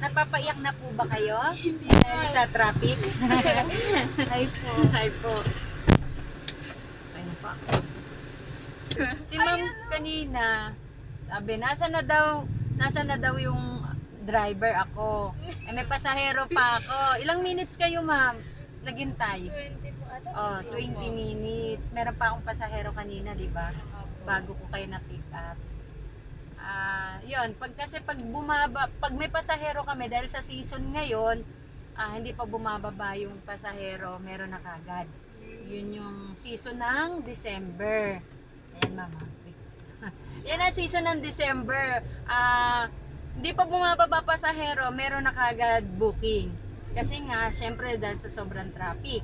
napapaiyak na po ba kayo? Hindi. Dahil sa traffic? Hi po. Hi po. Ano pa? Si ma'am kanina, sabi, nasa na daw, nasa na daw yung driver ako. Eh, may pasahero pa ako. Ilang minutes kayo, ma'am? Naghintay? 20 po ata. Oh, 20 minutes. Meron pa akong pasahero kanina, di ba? Bago ko kayo na-pick up. 'Yun, pag kasi pag bumaba, pag may pasahero kami dahil sa season ngayon, ah, hindi pa bumababa yung pasahero, meron na kagad. 'Yun yung season ng December. Ayan, mama. Yan ang season ng December. Ah, hindi pa bumababa pasahero, meron na kagad booking. Kasi nga, syempre dahil sa sobrang traffic.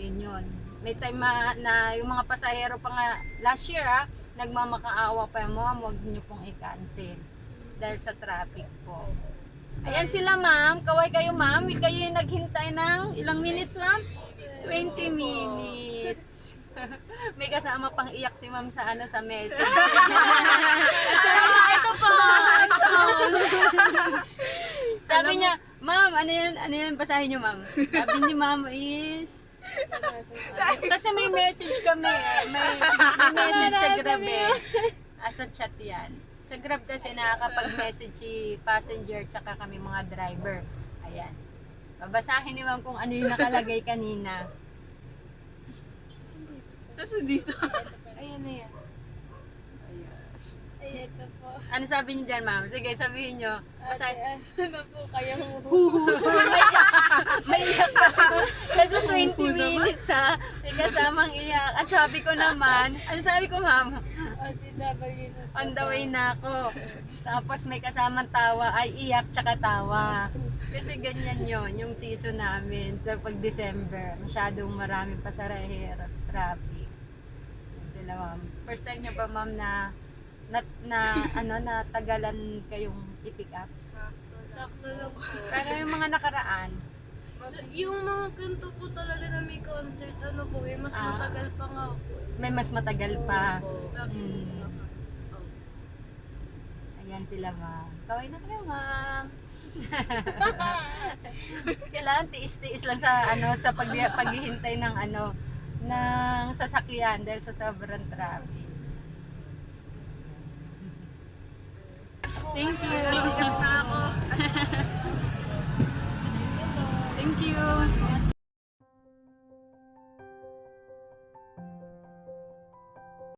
Yun yun. May time ma- na yung mga pasahero pa nga, last year ah, nagmamakaawa pa mo, huwag niyo pong i-cancel. Dahil sa traffic po. Ayan sila ma'am, kaway kayo ma'am, kayo yung naghintay ng ilang minutes ma'am? 20 minutes. May kasama pang iyak si ma'am sa ano sa message. Ito po. Sabi niya, ma'am, ano yan, ano yan basahin niyo ma'am? Sabi ni ma'am is, kasi may message kami eh. May, may message sa Grab eh. Ah, sa chat yan. Sa Grab kasi nakakapag-message si passenger tsaka kami mga driver. Ayan. Babasahin ni ma'am kung ano yung nakalagay kanina. Kasi dito. Ayan na yan. Ayan ito po. Ano sabi niyo dyan ma'am? Sige, sabihin niyo. Ate, Basahin. ano na po kayang May iyak kasi, kasi 20 minutes ha. May kasamang iyak. Ang sabi ko naman, ano sabi ko ma'am? On the way na ako. Tapos may kasamang tawa, ay iyak tsaka tawa. Kasi ganyan yon yung season namin. Pag December, masyadong maraming pasahero, traffic. Yun sila ma'am. First time niyo ba ma'am na na, na ano na tagalan kayong i-pick up? Sakto lang. Pero yung mga nakaraan, yung mga kanto po talaga na may concert, ano po eh, mas Ah. matagal pa nga po. may mas matagal pa. Stop. Mm. Ayan sila ma'am. Kaway na kayo ma'am. Kailangan tiis-tiis lang sa ano sa pag paghihintay ng ano ng sasakyan dahil sa sobrang traffic. Thank you.